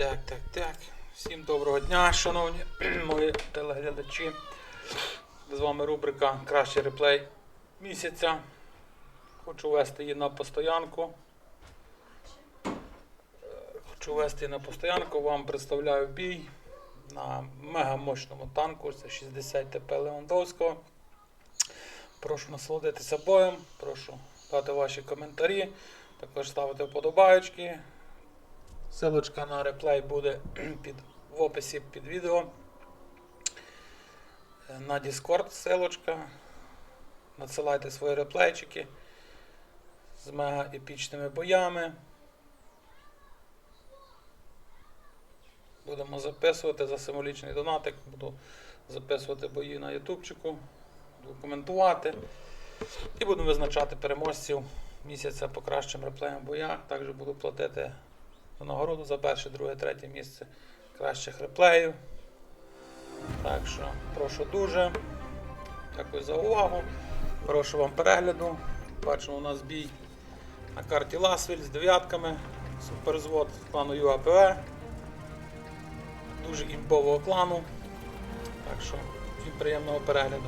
Так, так, так. Всім доброго дня, шановні мої телеглядачі. З вами рубрика Кращий реплей місяця. Хочу вести її на постоянку. Хочу вести її на постоянку. Вам представляю бій на мегамощному танку. Це 60 ТП Леондовського. Прошу насолодитися боєм, прошу дати ваші коментарі, також ставити вподобаєчки. Силочка на реплей буде під, в описі під відео. Е, На Discord силочка. Надсилайте свої реплейчики з мега епічними боями. Будемо записувати за символічний донатик. Буду записувати бої на ютубчику, буду коментувати. І будемо визначати переможців місяця по кращим реплеям боях. Також буду платити нагороду за перше, друге, третє місце кращих реплеїв. Так що прошу дуже. Дякую за увагу. Прошу вам перегляду. Бачимо у нас бій на карті Ласвіль з дев'ятками. Суперзвод клану ЮАПВ. Дуже імбового клану. Так що всім приємного перегляду.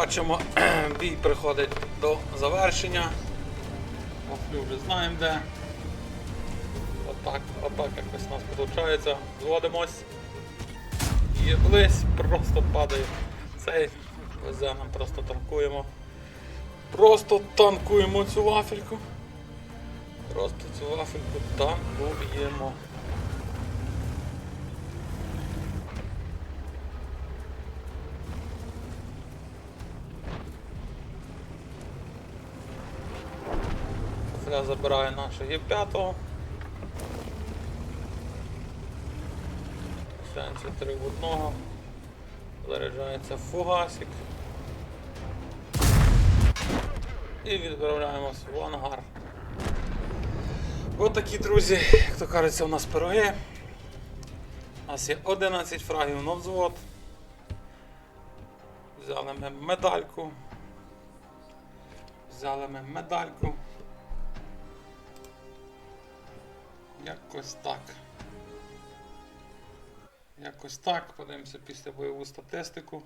Бачимо, бій приходить до завершення. Вафлю вже знаємо де. Отак, отак якось у нас виходить. Зводимось. І близь просто падає. Цей нам просто танкуємо. Просто танкуємо цю вафельку. Просто цю вафельку танкуємо. Вафля забирає нашого Є5. Сенсі 3 в одного. Заряджається фугасик. І відправляємось в ангар. Ось такі, друзі, як то кажеться, у нас пироги. У нас є 11 фрагів на взвод. Взяли ми медальку. Взяли ми медальку. Якось так. Якось так. Подивимося після бойову статистику.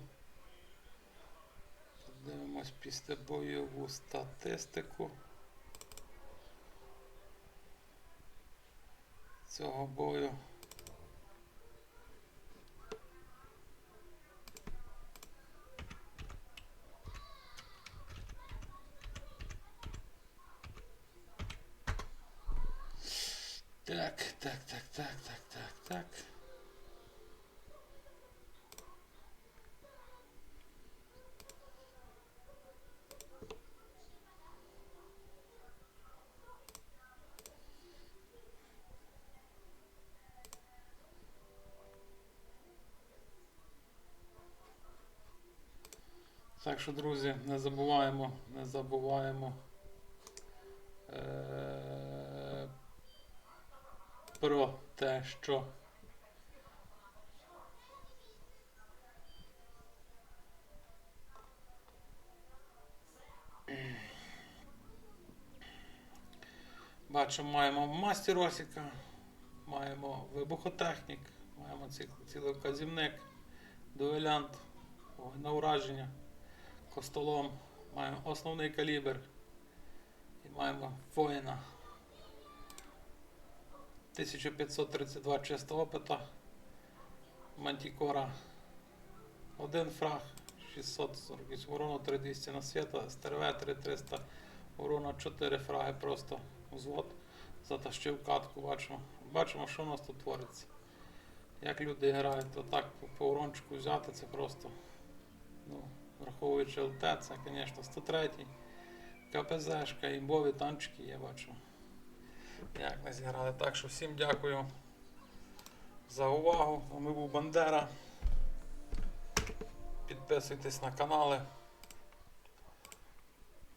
Подивимось після бойову статистику. Цього бою. Так, так, так, так, так, так, так. Так що, друзі, не забуваємо, не забуваємо е- про те, що Бачимо, маємо мастеросика, маємо вибухотехнік, маємо ці- цілеказівник, дуелянт, на ураження, костолом, маємо основний калібр і маємо воїна. 1532 чисто опита, Мантікора 1 фраг, 648 урону, 3200 на світа, СТРВ 3300 урона, 4 фраги просто взвод. Затащив катку, бачимо. Бачимо, що у нас тут твориться. Як люди грають, то по, по урончику взяти, це просто. Ну, враховуючи ЛТ, це, звісно, 103 КПЗшка, імбові танчики, я бачу. Як ми зіграли. Так що всім дякую за увагу. Вами був Бандера. Підписуйтесь на канали.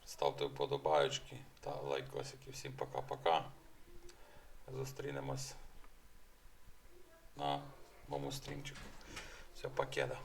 Ставте вподобаючки та лайкосики. Всім пока-пока. Зустрінемось на моєму стрімчику. Все, покеда.